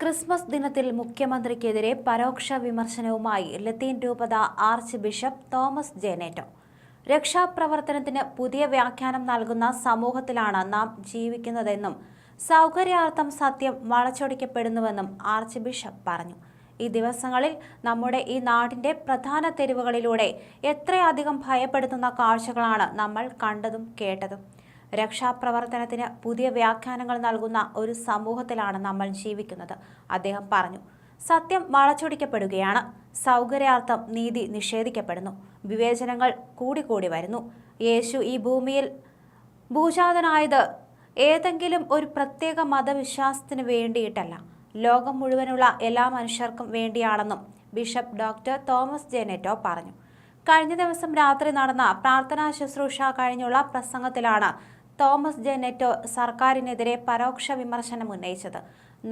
Christmas ദിനത്തിൽ മുഖ്യമന്ത്രിക്കെതിരെ പരോക്ഷ വിമർശനവുമായി ലത്തീൻ രൂപത ആർച്ച് ബിഷപ്പ് തോമസ് ജേനേറ്റോ. രക്ഷാപ്രവർത്തനത്തിന് പുതിയ വ്യാഖ്യാനം നൽകുന്ന സമൂഹത്തിലാണ് നാം ജീവിക്കുന്നതെന്നും സൗകര്യാർത്ഥം സത്യം വളച്ചൊടിക്കപ്പെടുന്നുവെന്നും ആർച്ച് ബിഷപ്പ് പറഞ്ഞു. ഈ ദിവസങ്ങളിൽ നമ്മുടെ ഈ നാടിന്റെ പ്രധാന തെരുവുകളിലൂടെ എത്രയധികം ഭയപ്പെടുത്തുന്ന കാഴ്ചകളാണ് നമ്മൾ കണ്ടതും കേട്ടതും. രക്ഷാപ്രവർത്തനത്തിന് പുതിയ വ്യാഖ്യാനങ്ങൾ നൽകുന്ന ഒരു സമൂഹത്തിലാണ് നമ്മൾ ജീവിക്കുന്നത്. അദ്ദേഹം പറഞ്ഞു സത്യം വളച്ചൊടിക്കപ്പെടുകയാണ്. സൗകര്യാർത്ഥം നീതി നിഷേധിക്കപ്പെടുന്നു. വിവേചനങ്ങൾ കൂടിക്കൂടി വരുന്നു. യേശു ഈ ഭൂമിയിൽ ഭൂജാതനായത് ഏതെങ്കിലും ഒരു പ്രത്യേക മതവിശ്വാസത്തിന് വേണ്ടിയിട്ടല്ല. ലോകം മുഴുവനുള്ള എല്ലാ മനുഷ്യർക്കും വേണ്ടിയാണെന്നും ബിഷപ്പ് ഡോക്ടർ തോമസ് ജെനേറ്റോ പറഞ്ഞു. കഴിഞ്ഞ ദിവസം രാത്രി നടന്ന പ്രാർത്ഥനാ ശുശ്രൂഷ കഴിഞ്ഞുള്ള പ്രസംഗത്തിലാണ് തോമസ് ജെ. നെറ്റോ സർക്കാരിനെതിരെ പരോക്ഷ വിമർശനം ഉന്നയിച്ചത്.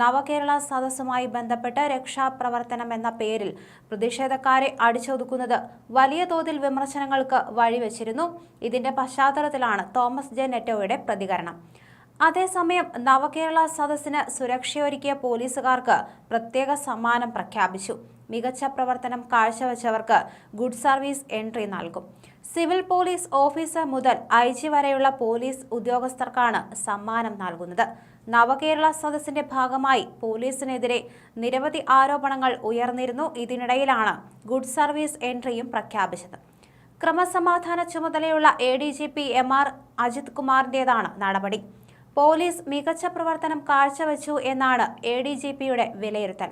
നവകേരള സദസ്സുമായി ബന്ധപ്പെട്ട് രക്ഷാപ്രവർത്തനം എന്ന പേരിൽ പ്രതിഷേധക്കാരെ അടിച്ചൊതുക്കുന്നത് വലിയ തോതിൽ വിമർശനങ്ങൾക്ക് വഴിവെച്ചിരുന്നു. ഇതിന്റെ പശ്ചാത്തലത്തിലാണ് തോമസ് ജെ. നെറ്റോയുടെ പ്രതികരണം. അതേസമയം നവകേരള സദസ്സിന് സുരക്ഷയൊരുക്കിയ പോലീസുകാർക്ക് പ്രത്യേക സമ്മാനം പ്രഖ്യാപിച്ചു. മികച്ച പ്രവർത്തനം കാഴ്ചവെച്ചവർക്ക് ഗുഡ് സർവീസ് എൻട്രി നൽകും. സിവിൽ പോലീസ് ഓഫീസർ മുതൽ ഐ ജി വരെയുള്ള പോലീസ് ഉദ്യോഗസ്ഥർക്കാണ് സമ്മാനം നൽകുന്നത്. നവകേരള സദസ്സിന്റെ ഭാഗമായി പോലീസിനെതിരെ നിരവധി ആരോപണങ്ങൾ ഉയർന്നിരുന്നു. ഇതിനിടയിലാണ് ഗുഡ് സർവീസ് എൻട്രിയും പ്രഖ്യാപിച്ചത്. ക്രമസമാധാന ചുമതലയുള്ള A D G P M R Ajith കുമാറിന്റേതാണ് നടപടി. പോലീസ് മികച്ച പ്രവർത്തനം കാഴ്ചവെച്ചു എന്നാണ് എ ഡി ജി പിയുടെ വിലയിരുത്തൽ.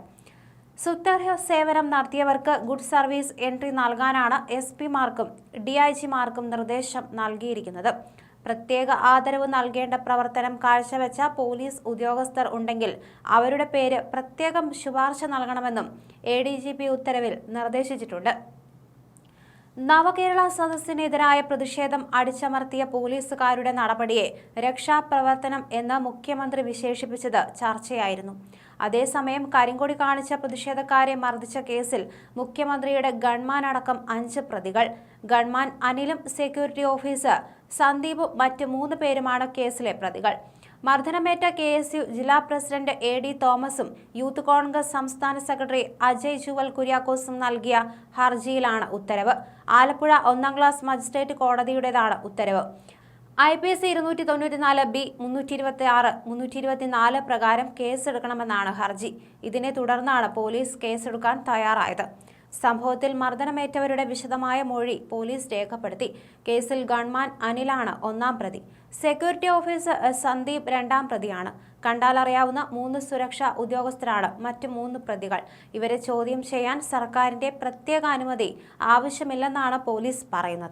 സുത്യർഹ സേവനം നടത്തിയവർക്ക് ഗുഡ് സർവീസ് എൻട്രി നൽകാനാണ് എസ് പിമാർക്കും ഡി ഐ ജിമാർക്കും നിർദ്ദേശം നൽകിയിരിക്കുന്നത്. പ്രത്യേക ആദരവ് നൽകേണ്ട പ്രവർത്തനം കാഴ്ചവെച്ച പോലീസ് ഉദ്യോഗസ്ഥർ ഉണ്ടെങ്കിൽ അവരുടെ പേര് പ്രത്യേകം ശുപാർശ നൽകണമെന്നും എ ഉത്തരവിൽ നിർദ്ദേശിച്ചിട്ടുണ്ട്. നവകേരള സദസ്സിനെതിരായ പ്രതിഷേധം അടിച്ചമർത്തിയ പോലീസുകാരുടെ നടപടിയെ രക്ഷാപ്രവർത്തനം എന്ന് മുഖ്യമന്ത്രി വിശേഷിപ്പിച്ചത് ചർച്ചയായിരുന്നു. അതേസമയം കരിങ്കൊടി കാണിച്ച പ്രതിഷേധക്കാരെ മർദ്ദിച്ച കേസിൽ മുഖ്യമന്ത്രിയുടെ ഗൺമാൻ അടക്കം അഞ്ച് പ്രതികൾ. ഗൺമാൻ അനിലും സെക്യൂരിറ്റി ഓഫീസർ സന്ദീപും മറ്റ് മൂന്ന് പേരുമാണ് കേസിലെ പ്രതികൾ. മർദ്ദനമേറ്റ കെ എസ് യു ജില്ലാ പ്രസിഡന്റ് എ ഡി തോമസും യൂത്ത് കോൺഗ്രസ് സംസ്ഥാന സെക്രട്ടറി അജയ് ജുവൽ കുര്യാക്കോസും നൽകിയ ഹർജിയിലാണ് ഉത്തരവ്. ആലപ്പുഴ ഒന്നാം ക്ലാസ് മജിസ്ട്രേറ്റ് കോടതിയുടേതാണ് ഉത്തരവ്. ഐ പി എസ് ഇരുന്നൂറ്റി തൊണ്ണൂറ്റിനാല് ബി മുന്നൂറ്റി ഇരുപത്തി ആറ് മുന്നൂറ്റി ഇരുപത്തിനാല് പ്രകാരം കേസെടുക്കണമെന്നാണ് ഹർജി. ഇതിനെ തുടർന്നാണ് പോലീസ് കേസെടുക്കാൻ തയ്യാറായത്. സംഭവത്തിൽ മർദ്ദനമേറ്റവരുടെ വിശദമായ മൊഴി പോലീസ് രേഖപ്പെടുത്തി. കേസിൽ ഗൺമാൻ അനിലാണ് ഒന്നാം പ്രതി. സെക്യൂരിറ്റി ഓഫീസർ സന്ദീപ് രണ്ടാം പ്രതിയാണ്. കണ്ടാലറിയാവുന്ന മൂന്ന് സുരക്ഷാ ഉദ്യോഗസ്ഥരാണ് മറ്റ് മൂന്ന് പ്രതികൾ. ഇവരെ ചോദ്യം ചെയ്യാൻ സർക്കാരിന്റെ പ്രത്യേക അനുമതി ആവശ്യമില്ലെന്നാണ് പോലീസ് പറയുന്നത്.